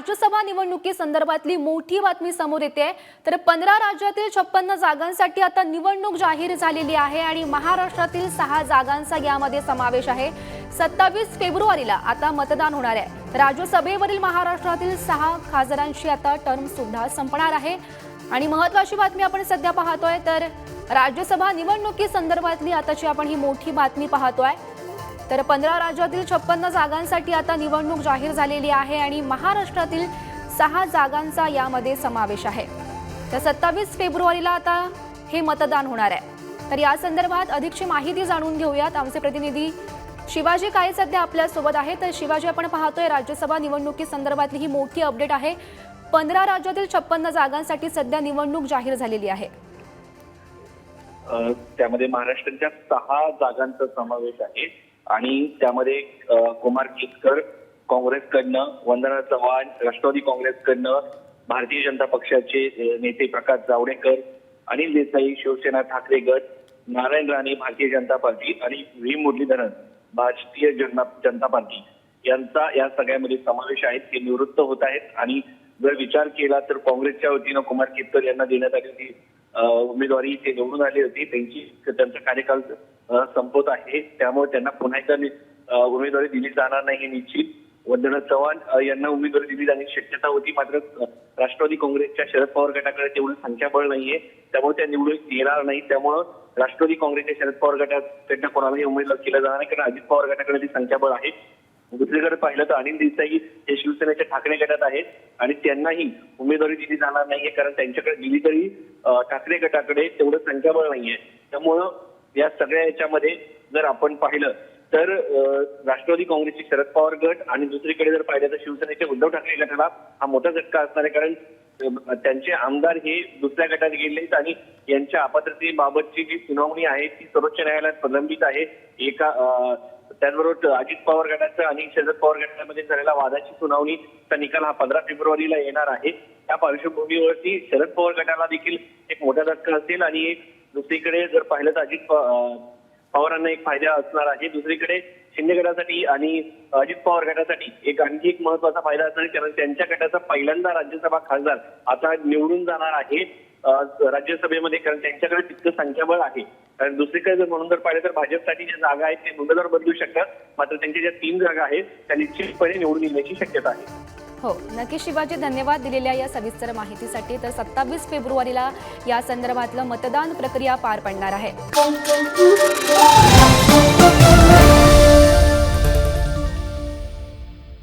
राज्यसभा निवडणुकीसंदर्भातली मोठी बातमी समोर येते. तर पंधरा राज्यातील छप्पन्न जागांसाठी आता निवडणूक जाहीर झालेली आहे आणि महाराष्ट्रातील सहा जागांचा यामध्ये समावेश आहे. सत्तावीस फेब्रुवारीला आता मतदान होणार आहे. राज्यसभेवरील महाराष्ट्रातील सहा खासदारांची आता टर्म सुद्धा संपणार आहे. आणि महत्वाची बातमी आपण सध्या पाहतोय तर राज्यसभा निवडणुकीसंदर्भातली आताची आपण ही मोठी बातमी पाहतोय. तर पंधरा राज्यातील छप्पन्न जागांसाठी आता निवडणूक जाहीर झालेली आहे आणि महाराष्ट्रातील सहा जागांचा यामध्ये समावेश आहे. तर सत्तावीस फेब्रुवारीला आता हे मतदान होणार आहे. तर या संदर्भात अधिकची माहिती जाणून घेऊयात. आमचे प्रतिनिधी शिवाजी काळे सध्या आपल्यासोबत आहे तर शिवाजी आपण पाहतोय राज्यसभा निवडणुकी संदर्भातली ही मोठी अपडेट आहे. पंधरा राज्यातील छप्पन्न जागांसाठी सध्या निवडणूक जाहीर झालेली आहे. त्यामध्ये महाराष्ट्राच्या सहा जागांचा समावेश आहे. आणि त्यामध्ये कुमार केतकर काँग्रेसकडनं वंदना चव्हाण राष्ट्रवादी काँग्रेसकडनं भारतीय जनता पक्षाचे नेते प्रकाश जावडेकर अनिल देसाई शिवसेना ठाकरे गट नारायण राणे भारतीय जनता पार्टी आणि व्ही. मुरलीधरन भारतीय जनता जनता पार्टी यांचा या सगळ्यामध्ये समावेश आहे. ते निवृत्त होत आहेत आणि जर विचार केला तर काँग्रेसच्या वतीनं कुमार केतकर यांना देण्यात आलेली उमेदवारी ते निवडून आली होती. त्यांची त्यांचा कार्यकाल संपत आहे. त्यामुळे त्यांना पुन्हा एकदा उमेदवारी दिली जाणार नाही हे निश्चित. वंदना चव्हाण यांना उमेदवारी दिली जाण्याची शक्यता होती. मात्र राष्ट्रवादी काँग्रेसच्या शरद पवार गटाकडे तेवढं संख्याबळ नाहीये. त्यामुळे त्या निवडून येणार नाही. त्यामुळं राष्ट्रवादी काँग्रेसच्या शरद पवार गटाकडनं कोणालाही उमेदवार केला जाणार नाही. कारण अजित पवार गटाकडे ती संख्याबळ आहे. दुसरीकडे पाहिलं तर अनिल देसाई हे शिवसेनेच्या ठाकरे गटात आहेत. आणि त्यांनाही उमेदवारी दिली जाणार नाहीये. कारण त्यांच्याकडे दिली तरी ठाकरे गटाकडे तेवढं संख्याबळ नाहीये. त्यामुळं या सगळ्या याच्यामध्ये जर आपण पाहिलं तर राष्ट्रवादी काँग्रेसचे शरद पवार गट आणि दुसरीकडे जर पाहिलं तर शिवसेनेच्या उद्धव ठाकरे गटाला हा मोठा झटका असणार आहे. कारण त्यांचे आमदार हे दुसऱ्या गटात गेलेत आणि यांच्या अपात्रतेबाबतची जी सुनावणी आहे ती सर्वोच्च न्यायालयात प्रलंबित आहे. एका त्याचबरोबर अजित पवार गटाचं आणि शरद पवार गटामध्ये झालेल्या वादाची सुनावणीचा निकाल हा पंधरा फेब्रुवारीला येणार आहे. त्या पार्श्वभूमीवरती शरद पवार गटाला देखील एक मोठा धक्का असेल आणि एक दुसरीकडे जर पाहिलं तर अजित पवारांना एक फायदा असणार आहे. दुसरीकडे शिंदे गटासाठी आणि अजित पवार गटासाठी एक आणखी एक महत्त्वाचा फायदा असणार आहे. कारण त्यांच्या गटाचा पहिल्यांदा राज्यसभा खासदार आता निवडून जाणार आहे राज्यसभेमध्ये. कारण त्यांच्याकडे तितकं संख्याबळ आहे. कारण दुसरीकडे जर म्हणून जर पाहिलं तर भाजपसाठी ज्या जागा आहेत ते उमेदवार बदलू शकतात. मात्र त्यांच्या ज्या तीन जागा आहेत त्या निश्चितपणे निवडून येण्याची शक्यता आहे. हो नक्की शिवाजी धन्यवाद दिलेल्या या सविस्तर माहितीसाठी तर सत्तावीस फेब्रुवारीला या संदर्भातलं मतदान प्रक्रिया पार पडणार आहे.